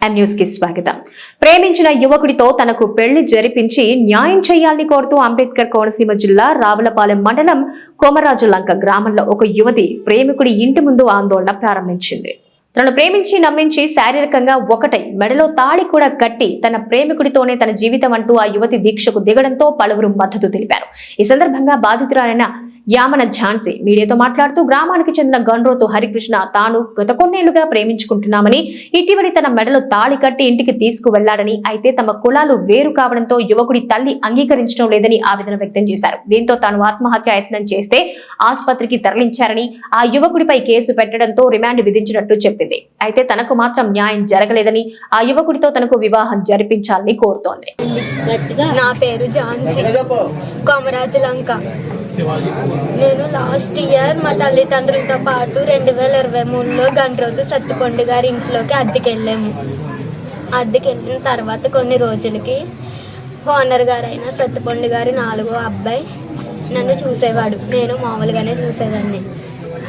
కి స్వాగతం. ప్రేమించిన యువకుడితో తనకు పెళ్ళి జరిపించి న్యాయం చేయాలని కోరుతూ అంబేద్కర్ కోనసీమ జిల్లా రావులపాలెం మండలం కోమరాజు లంక గ్రామంలో ఒక యువతి ప్రేమికుడి ఇంటి ముందు ఆందోళన ప్రారంభించింది. తనను ప్రేమించి నమ్మించి శారీరకంగా ఒకటై మెడలో తాళి కూడా కట్టి తన ప్రేమికుడితోనే తన జీవితం అంటూ ఆ యువతి దీక్షకు దిగడంతో పలువురు మద్దతు తెలిపారు. ఈ సందర్భంగా బాధితురాలైన యామన ఝాన్సీ మీడియాతో మాట్లాడుతూ గ్రామానికి చెందిన గండ్రోతు హరికృష్ణ తాను గత కొన్నేళ్ళుగా ప్రేమించుకుంటున్నామని ఇటీవలి తన మెడలో తాళి కట్టి ఇంటికి తీసుకువెళ్ళాడని అయితే తమ కులాలు వేరు కావడంతో యువకుడి తల్లి అంగీకరించడం లేదని ఆవేదన వ్యక్తం చేశారు. దీంతో తాను ఆత్మహత్య యత్నం చేస్తే ఆసుపత్రికి తరలించారని ఆ యువకుడిపై కేసు పెట్టడంతో రిమాండ్ విధించినట్టు చెప్పింది అయితే తనకు మాత్రం న్యాయం జరగలేదని ఆ యువకుడితో తనకు వివాహం జరిపించాలని కోరుతోంది. నా పేరు జాన్సీ కొమరాజు లంక. నేను లాస్ట్ ఇయర్ మా తల్లిదండ్రులతో పాటు రెండు వేల ఇరవై మూడులో గంటరోజు సత్తుకొండ గారి ఇంట్లోకి అద్దెకెళ్ళాము. అద్దెకెళ్ళిన తర్వాత కొన్ని రోజులకి ఓనర్ గారైన సత్తుకొండ గారి నాలుగో అబ్బాయి నన్ను చూసేవాడు. నేను మామూలుగానే చూసేదాన్ని.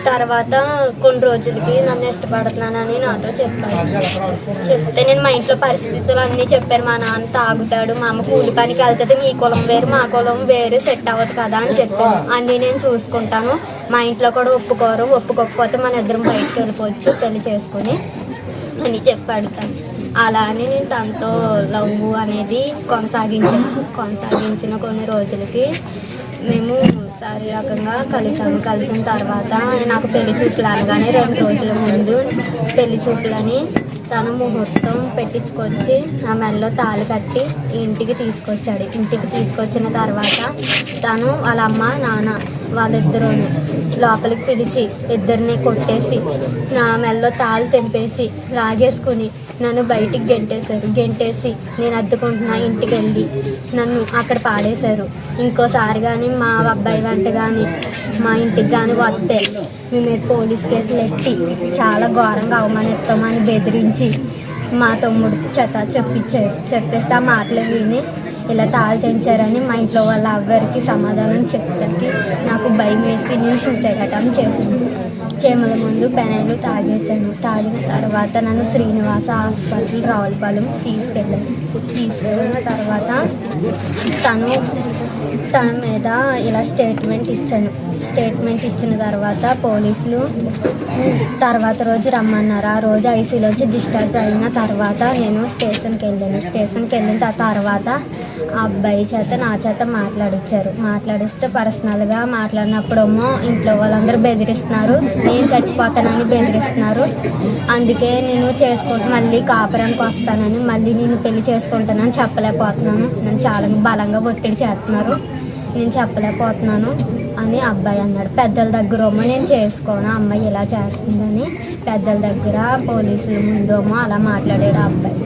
తర్వాత కొన్ని రోజులకి నన్ను ఇష్టపడుతున్నానని నాతో చెప్పాడు చెప్తే నేను మా ఇంట్లో పరిస్థితులు అన్నీ చెప్పాను మా నాన్న తాగుతాడు మా అమ్మ కూలి పనికి వెళ్తుంది మీ కులం వేరు మా కులం వేరు సెట్ అవ్వదు కదా అని చెప్పాను అన్నీ నేను చూసుకుంటాను. మా ఇంట్లో కూడా ఒప్పుకోరు ఒప్పుకోకపోతే మన ఇద్దరం బయటకు వెళ్ళిపోవచ్చు పెళ్ళి చేసుకుని అని చెప్పాడు తను. అలా అని నేను తనతో లవ్ అనేది కొనసాగించాను కొనసాగించిన కొన్ని రోజులకి మేము శారీరకంగా కలిసాము కలిసిన తర్వాత నాకు పెళ్ళి చూపులు అనగానే రెండు రోజుల ముందు పెళ్ళి చూపులని తను ముహూర్తం పెట్టించుకొచ్చి నా మెడలో తాళి కట్టి ఇంటికి తీసుకొచ్చాడు. ఇంటికి తీసుకొచ్చిన తర్వాత తను వాళ్ళ అమ్మ నాన్న వాళ్ళిద్దరూ లోపలికి పిలిచి ఇద్దరిని కొట్టేసి నా మెడలో తాళి తెంపేసి లాగేసుకుని నన్ను బయటికి గెంటేశారు గెంటేసి నేను అద్దుకుంటున్నా ఇంటికి వెళ్ళి నన్ను అక్కడ పాడేశారు. ఇంకోసారి కానీ మా అబ్బాయి వెంట కానీ మా ఇంటికి కానీ వస్తే మీ మీద పోలీస్ కేసులు ఎట్టి చాలా ఘోరంగా అవమానిస్తామని బెదిరించి మా తమ్ముడు చేత చెప్పించే చెప్పేస్తే ఆ మాటలు విని ఇలా తాళ తెంచారని మా ఇంట్లో వాళ్ళ ఎవ్వరికి సమాధానం చెప్పడానికి నాకు భయం వేసి నేను సూసైడ్ అటెంప్ట్ చేసింది చేమల ముందు పెనైలు తాగేశాను. తాగిన తర్వాత నన్ను శ్రీనివాస హాస్పిటల్ రావులపాలెం తీసుకెళ్ళాను. తీసుకెళ్ళిన తర్వాత తను తన మీద ఇలా స్టేట్మెంట్ ఇచ్చాను. స్టేట్మెంట్ ఇచ్చిన తర్వాత పోలీసులు తర్వాత రోజు రమ్మన్నారు. ఆ రోజు ఐసీలోంచి డిశ్చార్జ్ అయిన తర్వాత నేను స్టేషన్కి వెళ్ళాను. స్టేషన్కి వెళ్ళిన తర్వాత ఆ అబ్బాయి చేత నా చేత మాట్లాడించారు మాట్లాడిస్తే పర్సనల్గా మాట్లాడినప్పుడేమో ఇంట్లో వాళ్ళందరూ బెదిరిస్తున్నారు. నేను చచ్చిపోతానని బెదిరిస్తున్నారు. అందుకే నేను చేసుకుంటూ మళ్ళీ కాపురానికి వస్తానని మళ్ళీ నేను పెళ్ళి చేసుకుంటానని చెప్పలేకపోతున్నాను. నన్ను చాలా బలంగా ఒత్తిడి చేస్తున్నారు. నేను చెప్పలేకపోతున్నాను. అని అబ్బాయి అన్నాడు. పెద్దల దగ్గర ఏమో నేను చేసుకోను అమ్మాయి ఇలా చేస్తుందని పెద్దల దగ్గర పోలీసుల ముందేమో అలా మాట్లాడాడు అబ్బాయి.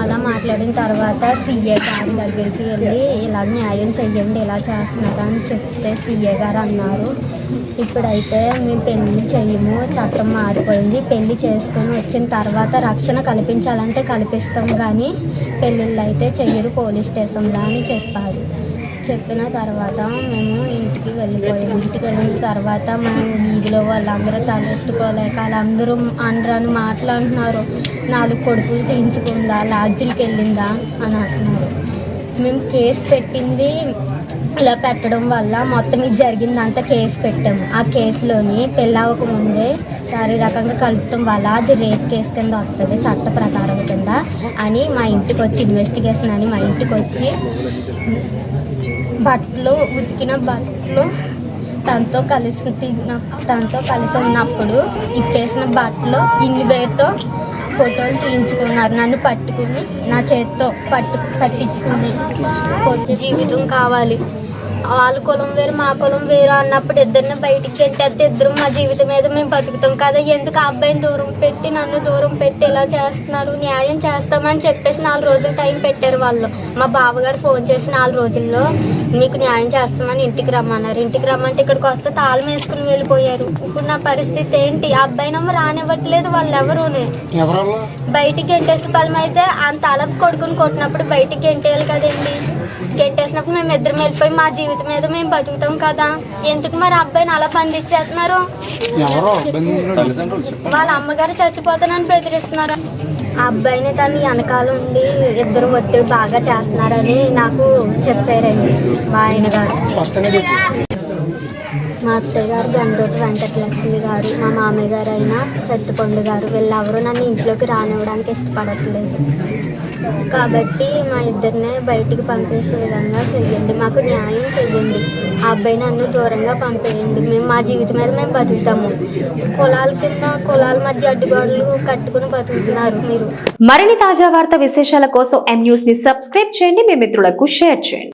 అలా మాట్లాడిన తర్వాత సీఏ గారి దగ్గరికి వెళ్ళి ఇలా న్యాయం చెయ్యండి ఇలా చేస్తున్నారు అని చెప్తే సీఏ గారు అన్నారు. ఇప్పుడైతే మేము పెళ్ళి చేయము చట్టం మారిపోయింది పెళ్ళి చేసుకొని వచ్చిన తర్వాత రక్షణ కల్పించాలంటే కల్పిస్తాం కానీ పెళ్ళిళ్ళు అయితే చెయ్యరు పోలీస్ స్టేషన్లో అని చెప్పారు. చెప్పిన తర్వాత మేము ఇంటికి వెళ్ళిపోయాము. ఇంటికి వెళ్ళిన తర్వాత మా వీధిలో వాళ్ళందరూ తలెత్తుకోలేక వాళ్ళందరూ అందరూ మాట్లాడుతున్నారు. నాలుగు కొడుకులు తీయించుకుందా లాడ్జిలకి వెళ్ళిందా అని అంటున్నారు. మేము కేసు పెట్టింది ఇలా పెట్టడం వల్ల మొత్తం ఇది జరిగిందంతా కేసు పెట్టాము. ఆ కేసులోని పెళ్ళవక ముందే శారీరకంగా కలుపుతాం వల్ల అది రేప్ కేసు కింద వస్తుంది చట్ట ప్రకారం కింద అని మా ఇంటికి వచ్చి ఇన్వెస్టిగేషన్ అని మా ఇంటికి వచ్చి బట్టలు ఉతికిన బట్టలు తనతో కలిసి తిన్న తనతో కలిసి ఉన్నప్పుడు ఇప్పేసిన బట్టలు ఇన్ని వేరుతో ఫోటోలు తీయించుకున్నారు. నన్ను పట్టుకుని నా చేతితో పట్టు పట్టించుకుని. జీవితం కావాలి. వాళ్ళ కులం వేరు మా కులం వేరు అన్నప్పుడు ఇద్దరిని బయటికి గెంటేస్తే ఇద్దరు మా జీవితం మీద మేము బతుకుతాం కదా. ఎందుకు ఆ అబ్బాయిని దూరం పెట్టి నన్ను దూరం పెట్టి ఇలా చేస్తున్నారు? న్యాయం చేస్తామని చెప్పేసి నాలుగు రోజులు టైం పెట్టారు వాళ్ళు. మా బావగారు ఫోన్ చేసి నాలుగు రోజుల్లో మీకు న్యాయం చేస్తామని ఇంటికి రమ్మన్నారు. ఇంటికి రమ్మంటే ఇక్కడికి వస్తే తాళం వేసుకుని వెళ్ళిపోయారు. ఇప్పుడు నా పరిస్థితి ఏంటి? ఆ అబ్బాయినమ్మ రానివ్వట్లేదు వాళ్ళు? ఎవరునే బయటికి గెంటేసే పలం అయితే అంత అలపు కొడుకుని కొట్టినప్పుడు బయటికి గెంటేయాలి కదండి. గెంటేసినప్పుడు మేము ఇద్దరం వెళ్ళిపోయి మా జీవితం మీద మేము బతుకుతాం కదా. ఎందుకు మరి అబ్బాయిని అలా బంధించేస్తున్నారు వాళ్ళ అమ్మగారు చచ్చిపోతానని బెదిరిస్తున్నారు. అబ్బాయిని తను వెనకాల ఉండి ఇద్దరు ఒత్తిడి బాగా చేస్తున్నారని నాకు చెప్పారండి మా ఆయన గారు. మా అత్తయ్య గారు గండ్రోటి వెంకటలక్ష్మి గారు మా మామయ్య గారు అయిన సత్తుపండు గారు వీళ్ళెవరూ నన్ను ఇంట్లోకి రానివ్వడానికి ఇష్టపడట్లేదు. కాబట్టి మా ఇద్దరినే బయటికి పంపేసే విధంగా చెయ్యండి మాకు న్యాయం చెయ్యండి. ఆ అబ్బాయి నన్ను దూరంగా పంపేయండి మేము మా జీవితం మీద మేము బతుకుతాము. కులాల కింద కులాల మధ్య అడ్డుగోడలు కట్టుకుని బతుకుతున్నారు మీరు. మరిన్ని తాజా వార్త విశేషాల కోసం ఎం న్యూస్ని సబ్స్క్రైబ్ చేయండి మీ మిత్రులకు షేర్ చేయండి.